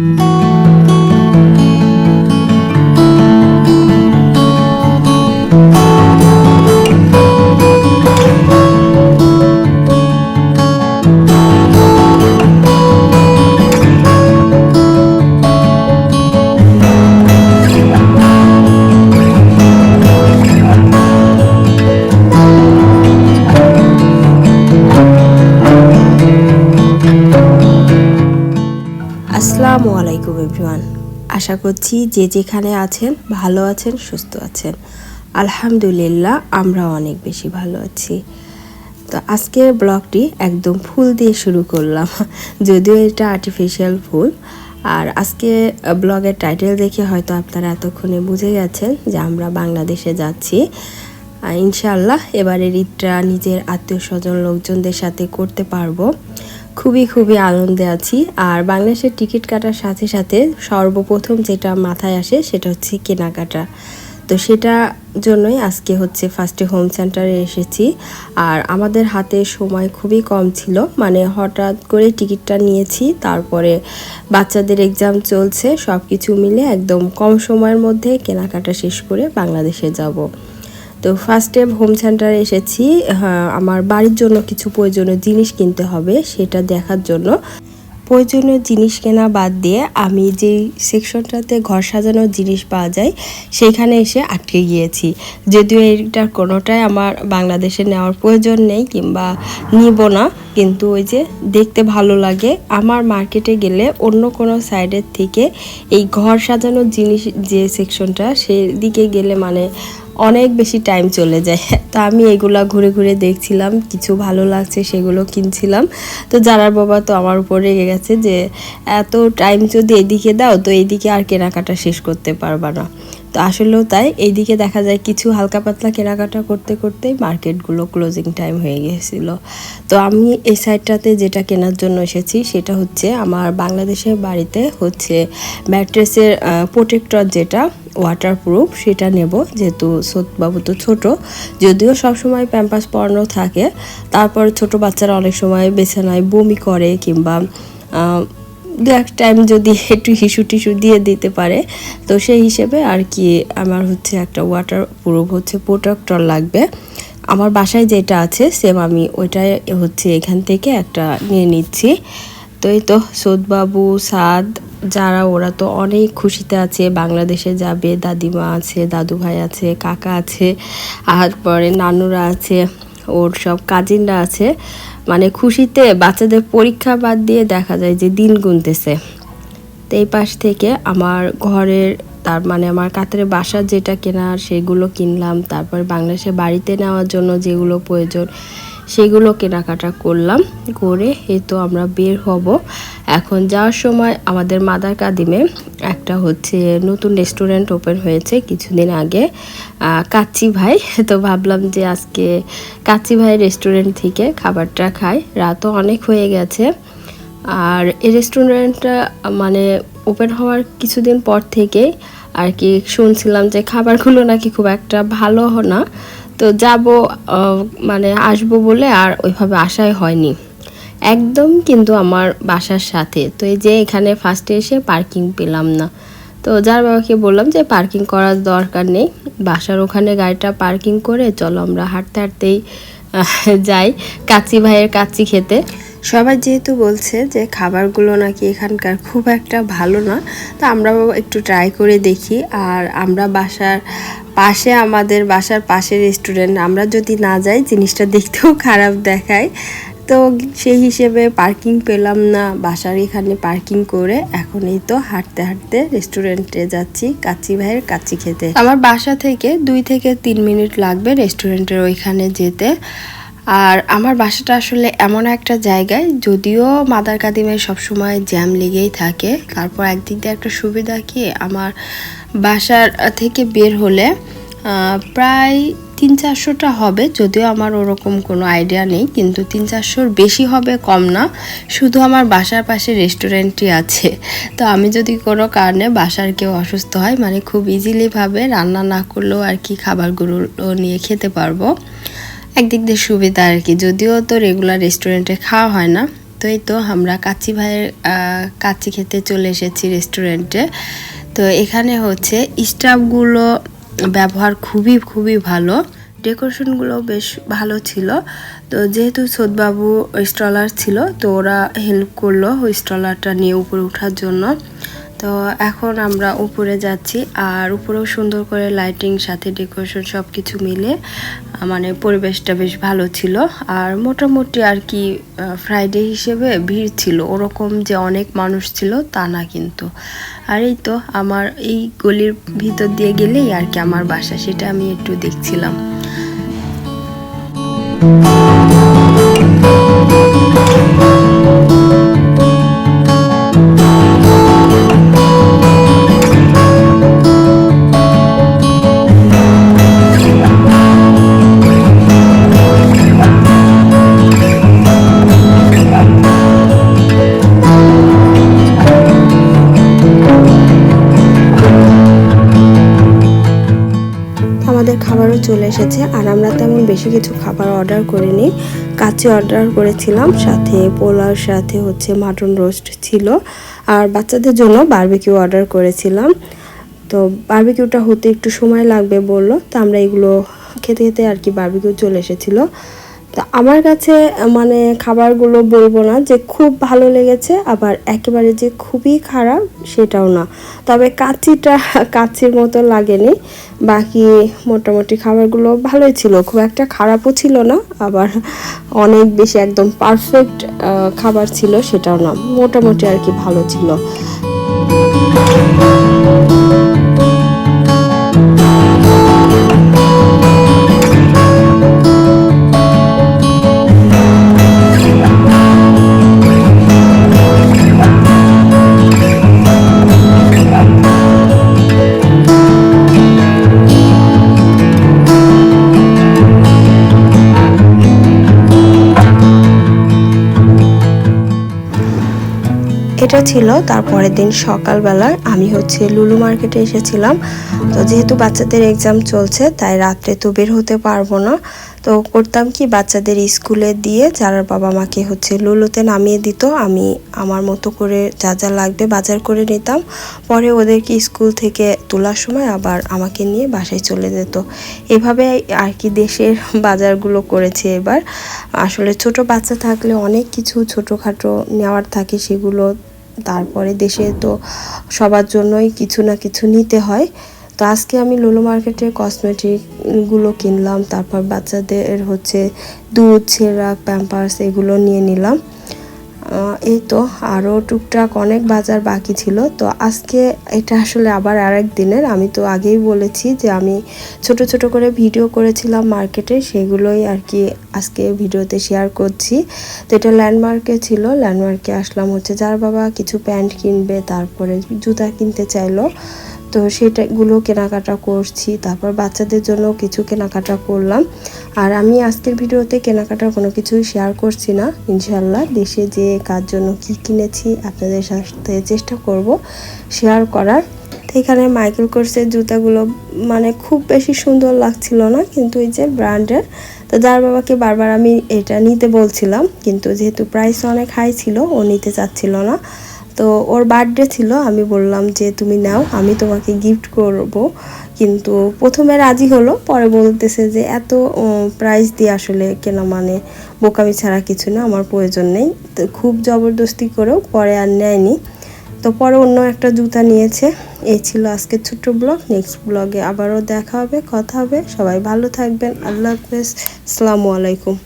আসসালামু আশা করছি যে যেখানে আছেন, ভালো আছেন, সুস্থ আছেন। আলহামদুলিল্লাহ, আমরা অনেক বেশি ভালো আছি। তো আজকের ব্লগটি একদম ফুল দিয়ে শুরু করলাম, যদিও এটা আর্টিফিশিয়াল ফুল। আর আজকে ব্লগের টাইটেল দেখে হয়তো আপনারা এতক্ষণে বুঝে গেছেন যে আমরা বাংলাদেশে যাচ্ছি। ইনশাআল্লাহ, এবারের ঈদটা নিজের আত্মীয় স্বজন লোকজনদের সাথে করতে পারব। খুবই খুবই আনন্দে আছি। আর বাংলাদেশের টিকিট কাটার সাথে সাথে সর্বপ্রথম যেটা মাথায় আসে সেটা হচ্ছে কেনাকাটা। তো সেটা জন্যই আজকে হচ্ছে ফার্স্টে হোম সেন্টারে এসেছি। আর আমাদের হাতে সময় খুবই কম ছিল। মানে হঠাৎ করে টিকিটটা নিয়েছি, তারপরে বাচ্চাদের এক্সাম চলছে সব কিছু মিলে একদম কম সময়ের মধ্যে কেনাকাটা শেষ করে বাংলাদেশে যাব। তো ফার্স্টে হোম সেন্টারে এসেছি। হ্যাঁ, আমার বাড়ির জন্য কিছু প্রয়োজনীয় জিনিস কিনতে হবে সেটা দেখার জন্য। প্রয়োজনীয় জিনিস কেনা বাদ দিয়ে আমি যে সেকশনটাতে ঘর সাজানোর জিনিস পাওয়া যায় সেখানে এসে আটকে গিয়েছি। যদিও এটার কোনোটাই আমার বাংলাদেশে নেওয়ার প্রয়োজন নেই কিংবা নিব না। কিন্তু ওই যে দেখতে ভালো লাগে, আমার মার্কেটে গেলে অন্য কোনো সাইডের থেকে এই ঘর সাজানোর জিনিস যে সেকশনটা সেদিকে গেলে মানে অনেক বেশি টাইম চলে যায়। তো আমি এগুলা ঘুরে ঘুরে দেখছিলাম, কিছু ভালো লাগছে সেগুলো কিনছিলাম। তো যারার বাবা তো আমার উপর রেগে গেছে যে, এত টাইম যদি এদিকে দাও, তো এদিকে আর কেনাকাটা শেষ করতে পারবা না। তো আসলেও তাই। এইদিকে দেখা যায় কিছু হালকা পাতলা কেনাকাটা করতে করতে মার্কেটগুলো ক্লোজিং টাইম হয়ে গেছিল তো আমি এই সাইডটাতে যেটা কেনার জন্য এসেছি সেটা হচ্ছে আমার বাংলাদেশের বাড়িতে হচ্ছে ম্যাট্রেসের প্রোটেক্টর যেটা ওয়াটারপ্রুফ সেটা নেব যেহেতু বাবু তো ছোট। যদিও সবসময় প্যাম্পাস পরানো থাকে। তারপর ছোট বাচ্চারা অনেক সময় বিছানায় বমি করে কিংবা দু এক টাইম যদি একটু হিসু টিসু দিয়ে দিতে পারে, তো সেই হিসেবে আর কি আমার হচ্ছে একটা ওয়াটার প্রুফ হচ্ছে প্রোটেক্টর লাগবে। আমার বাসায় যেটা আছে সেম আমি ওইটাই হচ্ছে এখান থেকে একটা নিয়ে নিচ্ছি। তো এই তো সৌদবাবু, সাদ, যারা, ওরা তো অনেক খুশিতে আছে, বাংলাদেশে যাবে, দাদিমা আছে দাদু ভাই আছে, কাকা আছে, আর পরে নানুরা আছে, ওর সব কাজিনরা আছে। মানে খুশিতে বাচ্চাদের পরীক্ষা বাদ দিয়ে দেখা যায় যে দিন গুনতেছে। তো এই পাশ থেকে আমার ঘরের তার মানে আমার কাতারে বাসার যেটা কেনার সেগুলো কিনলাম। তারপর বাংলাদেশে বাড়িতে নেওয়ার জন্য যেগুলো প্রয়োজন, সেগুলো কেনাকাটা করলাম। করে এই তো আমরা বের হব। এখন যাওয়ার সময় আমাদের মাদার কাদিমে একটা হচ্ছে নতুন রেস্টুরেন্ট ওপেন হয়েছে কিছুদিন আগে কাচ্চি ভাই। তো ভাবলাম যে আজকে কাচ্চি ভাই রেস্টুরেন্ট থেকে খাবারটা খাই। রাতও অনেক হয়ে গেছে। আর এই রেস্টুরেন্টটা মানে ওপেন হওয়ার কিছুদিন পর থেকে আর কি শুনছিলাম যে খাবারগুলো নাকি খুব একটা ভালো না। তো যাব মানে আসব বলে আর ওইভাবে আসাই হয়নি। একদম কিন্তু আমার বাসার সাথে। তো এই যে এখানে ফার্স্টে এসে পার্কিং পেলাম না। তো যার বাবাকে বললাম যে পার্কিং করার দরকার নেই। বাসার ওখানে গাড়িটা পার্কিং করে চলো আমরা হাঁটতে হাঁটতেই যাই কাচি ভাইয়ের কাচি খেতে। সবাই যেহেতু বলছে যে খাবারগুলো নাকি এখানকার খুব একটা ভালো না, তো আমরা একটু ট্রাই করে দেখি। আর আমরা বাসার পাশে আমাদের বাসার পাশে রেস্টুরেন্ট আমরা যদি না যাই, জিনিসটা দেখতেও খারাপ দেখায়। তো সেই হিসেবে পার্কিং পেলাম না। বাসার এখানে পার্কিং করে এখন এই তো হাঁটতে হাঁটতে রেস্টুরেন্টে যাচ্ছি কাচি ভাইয়ের কাচি খেতে। আমার বাসা থেকে দুই থেকে তিন মিনিট লাগবে রেস্টুরেন্টের ওইখানে যেতে। আর আমার বাসাটা আসলে এমন একটা জায়গায়, যদিও মাদার কাদিমের সবসময় জ্যাম লেগেই থাকে। তারপর একদিক দিয়ে একটা সুবিধা কি, আমার বাসার থেকে বের হলে প্রায় তিন চারশোটা হবে, যদিও আমার ওরকম কোনো আইডিয়া নেই, কিন্তু তিন চারশোর বেশি হবে কম না। শুধু আমার বাসার পাশে রেস্টুরেন্টই আছে। তো আমি যদি কোনো কারণে বাসার কেউ অসুস্থ হয় মানে খুব ইজিলিভাবে রান্না না করলেও আর কি খাবারগুলো নিয়ে খেতে পারব। একদিক দিয়ে সুবিধা আর কি, যদিও তো রেগুলার রেস্টুরেন্টে খাওয়া হয় না। তো এই তো আমরা কাচ্চি ভাইয়ের কাচ্চি খেতে চলে এসেছি রেস্টুরেন্টে তো এখানে হচ্ছে স্টাফগুলো ব্যবহার খুবই খুবই ভালো। ডেকোরেশনগুলো বেশ ভালো ছিল। তো যেহেতু সোদবাবু স্ট্রলার ছিল, তো ওরা হেল্প করল ওই স্ট্রলারটা নিয়ে উপরে ওঠার জন্য। তো এখন আমরা উপরে যাচ্ছি আর উপরেও সুন্দর করে লাইটিং সাথে ডেকোরেশন সব কিছু মিলে মানে পরিবেশটা বেশ ভালো ছিল। আর মোটামুটি আর কি ফ্রাইডে হিসেবে ভিড় ছিল। ওরকম যে অনেক মানুষ ছিল, তা না কিন্তু। আর এই তো আমার এই গলির ভিতর দিয়ে গেলেই আর কি আমার বাসা, সেটা আমি একটু দেখছিলাম। চলে এসেছে আর আমরা তেমন বেশি কিছু খাবার অর্ডার করিনি। কাছে অর্ডার করেছিলাম, সাথে পোলাওর সাথে হচ্ছে মাটন রোস্ট ছিল। আর বাচ্চাদের জন্য বার্বিকিউ অর্ডার করেছিলাম। তো বার্বিকিউটা হতে একটু সময় লাগবে বলল, তো আমরা এগুলো খেতে খেতে আর কি বার্বিকিউ চলে এসেছিল। আমার কাছে মানে খাবারগুলো বলব না যে খুব ভালো লেগেছে, আবার একেবারে যে খুবই খারাপ সেটাও না। তবে কাচ্চিটা কাচ্চির মতো লাগেনি। বাকি মোটামুটি খাবারগুলো ভালোই ছিল। খুব একটা খারাপও ছিল না, আবার অনেক বেশি একদম পারফেক্ট খাবার ছিল সেটাও না। মোটামুটি আর কি ভালো ছিল। এটা ছিল। তারপরের দিন সকালবেলায় আমি হচ্ছে লুলু মার্কেটে এসেছিলাম। তো যেহেতু বাচ্চাদের এক্সাম চলছে, তাই রাত্রে তো বের হতে পারব না। তো করতাম কি, বাচ্চাদের স্কুলে দিয়ে যারা বাবা মাকে হচ্ছে লুলুতে নামিয়ে দিত, আমি আমার মতো করে যা যা লাগবে বাজার করে নিতাম। পরে ওদেরকে স্কুল থেকে তোলার সময় আবার আমাকে নিয়ে বাসায় চলে যেত। এভাবে আর কি দেশের বাজারগুলো করেছে এবার। আসলে ছোট বাচ্চা থাকলে অনেক কিছু ছোটোখাটো নেওয়ার থাকে, সেগুলো তারপরে দেশে তো সবার জন্যই কিছু না কিছু নিতে হয়। তো আজকে আমি লোলো মার্কেটে কসমেটিকগুলো কিনলাম, তারপর বাচ্চাদের হচ্ছে দুধ ছেঁড়া প্যাম্পার্স এগুলো নিয়ে নিলাম। এই তো আরও টুকটাক অনেক বাজার বাকি ছিল। তো আজকে এটা আসলে আবার আরেক দিনের। আমি তো আগেই বলেছি যে আমি ছোট ছোট করে ভিডিও করেছিলাম মার্কেটে, সেগুলোই আর কি আজকে ভিডিওতে শেয়ার করছি। তো এটা ল্যান্ডমার্কে ছিল। ল্যান্ডমার্কে আসলাম হচ্ছে যার বাবা কিছু প্যান্ট কিনবে, তারপরে জুতা কিনতে চাইলো। তো সেটাগুলো কেনাকাটা করছি, তারপর বাচ্চাদের জন্য কিছু কেনাকাটা করলাম। আর আমি আজকের ভিডিওতে কেনাকাটার কোনো কিছুই শেয়ার করছি না ইনশাল্লাহ দেশে যে কার জন্য কি কিনেছি আপনাদের সাথে চেষ্টা করব শেয়ার করার। তো এখানে মাইকেল কোর্সের জুতাগুলো মানে খুব বেশি সুন্দর লাগছিল না, কিন্তু এই যে ব্র্যান্ডের, তো যার বাবাকে বারবার আমি এটা নিতে বলছিলাম, কিন্তু যেহেতু প্রাইস অনেক হাই ছিল, ও নিতে চাচ্ছিল না। তো ওর বার্থডে ছিল, আমি বললাম যে তুমি নাও, আমি তোমাকে গিফট করব। কিন্তু প্রথমে রাজি হলো, পরে বলতেছে যে এত প্রাইস দিয়ে আসলে কেনা মানে বোকামি ছাড়া কিছু না, আমার প্রয়োজন নেই। তো খুব জবরদস্তি করেও পরে আর নেয়নি। তো পরে অন্য একটা জুতা নিয়েছে, এই ছিল আজকের ছোট্ট ব্লগ নেক্সট ব্লগে আবারও দেখা হবে, কথা হবে, সবাই ভালো থাকবেন, আল্লাহ হাফেজ, আসসালামু আলাইকুম।